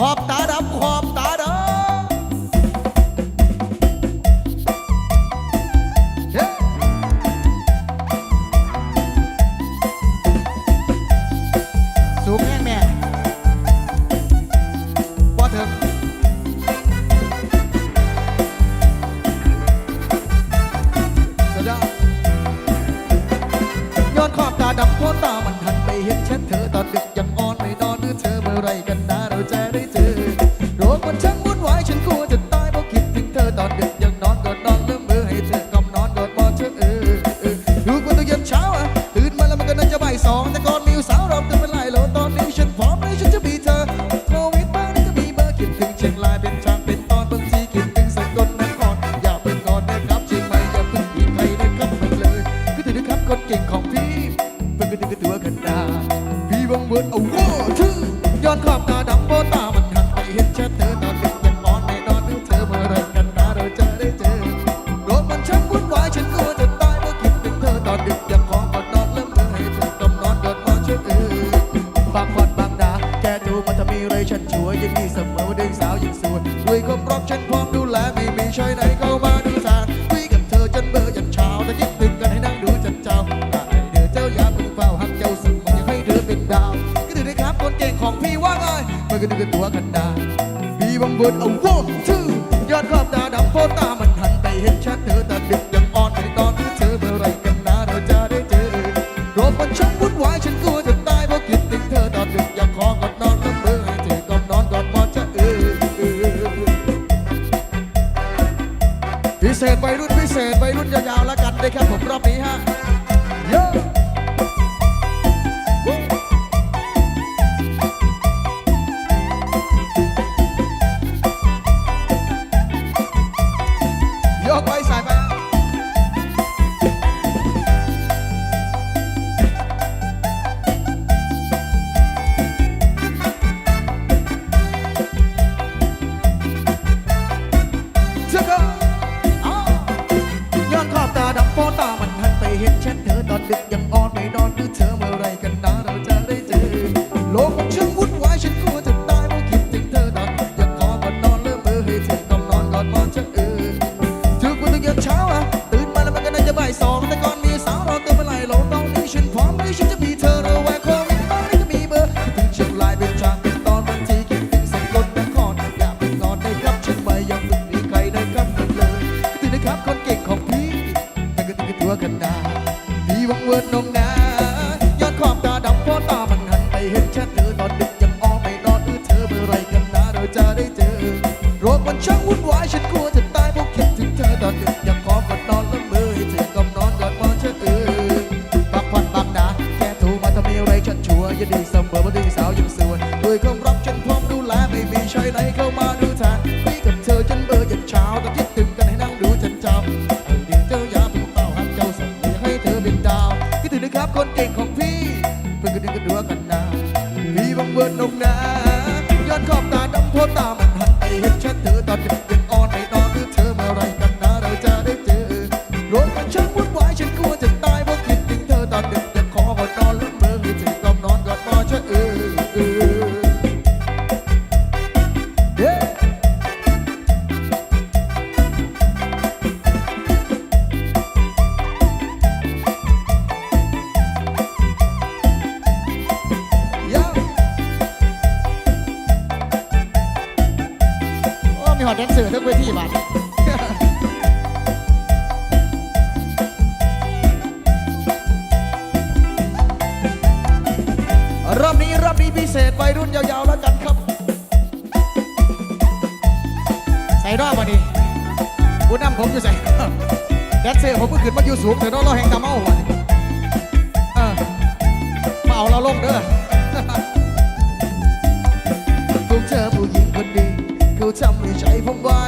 optará por น้องแต่ก่อนมีสาวรอบตัวเป็นหลายตอนนี้ฉันพร้อมเลยฉันจะมีเธอโควิดบ้านี่ก็มีเบอร์คิดถึงเชียงรายเป็นทางเป็นตอนบางทีคิดถึงสกลนครอย่าเป็นงอนนะครับเชียงใหม่อย่าเพิ่งผิดไปนะครับมันเลย ก็ถือนะครับคนเก่งของพี่เป็ก็ถือก็ถืวกันดาพี่วังเวิร์เอาว่าชื่อยอดขอบตาดำโบตามันหันไปเห็นชัดเธอ trên กันดาพี่วังเวิร์นนองนาย้อนความตาดำเพราะตามันหันไปเห็นแค่เธอตอนดึกยังอ้อมไม่นอนเออเธอเมื่อไรกันนะเราจะได้เจอโรคมันช่างวุ่นวายฉันกลัวจะตายเพราะคิดถึงเธอตอนดึกยังขอกอดนอนละเมอให้เธอกำนอนกอดมองเชื่อตื่นพักผ่นบ้างนาแค่โทรมาทำไมไรฉันชัวร์ยังดีเสมอว่าดี พิเศษวัยรุ่นยาวๆแล้วกันครับ ใส่รอบวันนี้ผู้นำผมอยู่ใส่แดนเซอร์ผมก็ขึ้นมาอยู่สูงเถอะน้องเราแห่งตาเมาวันเออมาเอาเราลงเด้อพวกเธอผู้หญิงคนนี้เขาทำให้ใจผมไว้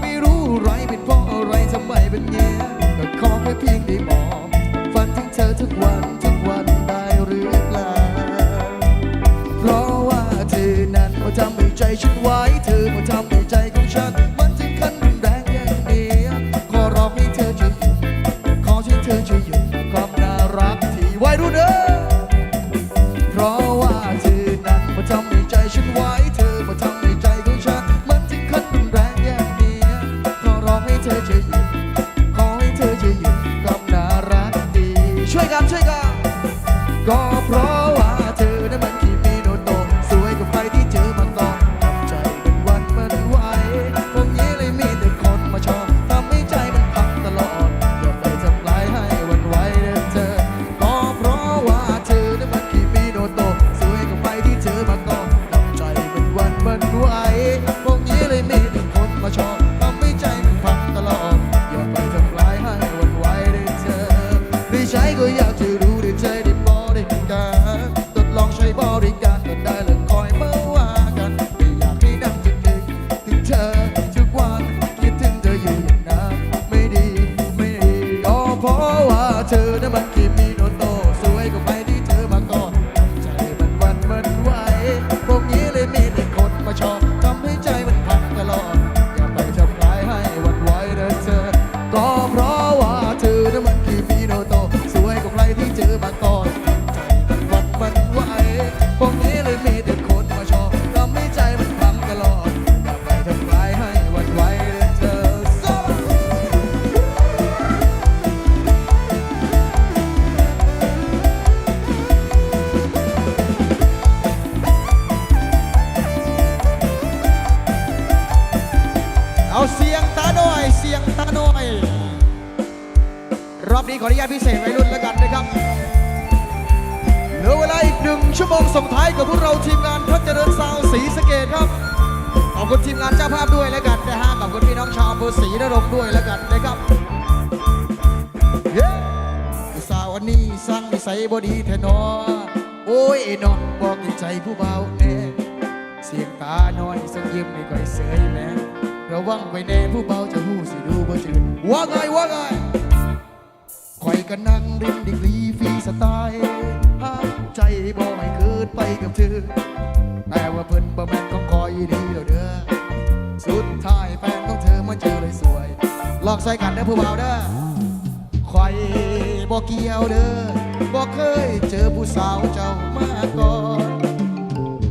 ไม่รู้ไรเป็นเพราะอะไรทำไมเป็นเงี้ ฉันไว้เธอมาทำในใจของฉัน มันถึงขั้นรุนแรงอย่างนี้ขอร้องให้เธอช่วยขอให้เธอช่วยหยุดความน่ารักที่ไว้รู้นเออเพราะว่าเธอนั้นมาทำในใจฉันไว้เธอมาทำในใจของฉัน มันถึงขั้นรุนแรงอย่างนี้ขอร้องให้เธอช่วย ริการได้เลย ขออนุญาตพิเศษไว้รุ่นแล้วกันนะครับ เหลือเวลาอีกหนึ่งชั่วโมงส่งท้ายกับพวกเราทีมงานพัฒเจริญซาวด์ศรีสเกดครับ ขอบคุณทีมงานเจ้าภาพด้วยแล้วกันนะฮะขอบคุณพี่น้องชาวอำเภอศรีนรงค์ด้วยแล้วกันนะครับเย้สาวนี้สร้างนิสัยบดีแทนอโอ้ยไอ้น้องบอกกินใจผู้เบาแน่เสียงตาน้อยสักยิ้มไม่ค่อยเสยแม่ระวังไว้แน่ผู้เบาจะหู้สิดูบ่จืดว่าไงว่าไง ก็นั่งริมดิกรีฟรีสไตล์ห้ามใจบ่ให้เกิดไปกับเธอ แต่ว่าเพิ่นบ่แม่นของคอยดีแล้วเด้อ สุดท้ายแฟนของเธอมาเจอเลยสวย หลอกใส่กันเด้อผู้บ่าวเด้อคอยบ่เกี่ยวเด้อบ่เคยเจอผู้สาวเจ้ามาก่อน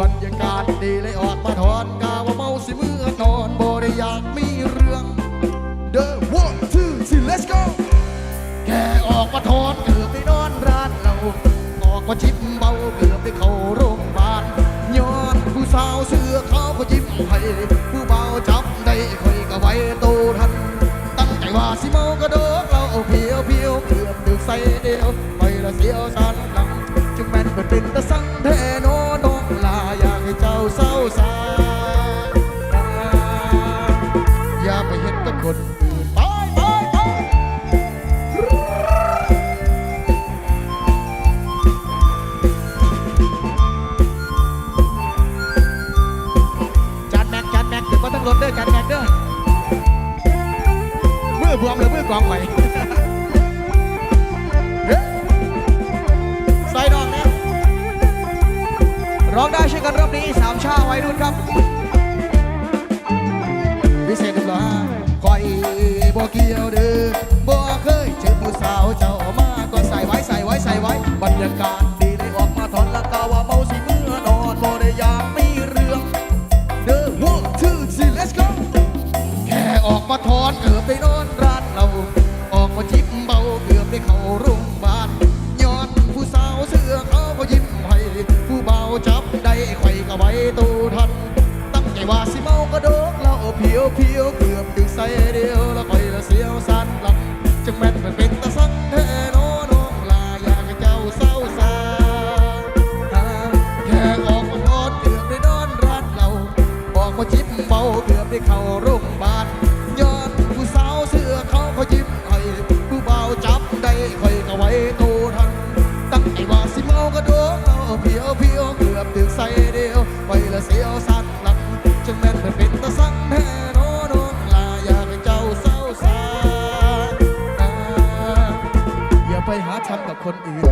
บรรยากาศดีเลยออกมาถอนกาว่าเมาสิเมื่อนอนบ่ได้อยากมีเรื่อง The one two three let's go มาชิมเบาเกือบได้เข้าโรงพยาบาลย้อนผู้สาวเสื้อขาวก็ยิ้มให้ผู้เบาจับได้คอยก็ไว้โตทัน ตั้งใจว่าสิเมากระโดดเราเอาเพียวเพียวเกือบดึกใส่เดียวไปละเสียวสันหลังจึงแม่นเปิดเป็นตะสังเทโนน้องลาอยากให้เจ้าเศร้าสา กองไหวเฮ้ยใส่ดอกนะร้องได้ช่วยกันรอบนี้สามชาไว้รุ่นครับ พียวเพียวเกือบดึกใส่เดียวแล้วคอยละเสียวสันหลังจึงแม่นเป็นเป็นตาสังเทนโนน้องลาอยากให้เจ้าเศร้าสาแค่ออกมาทอดเกือบได้นอนร้านเราบอกมาจิบเมาเกือบได้เข้าร คนอื่น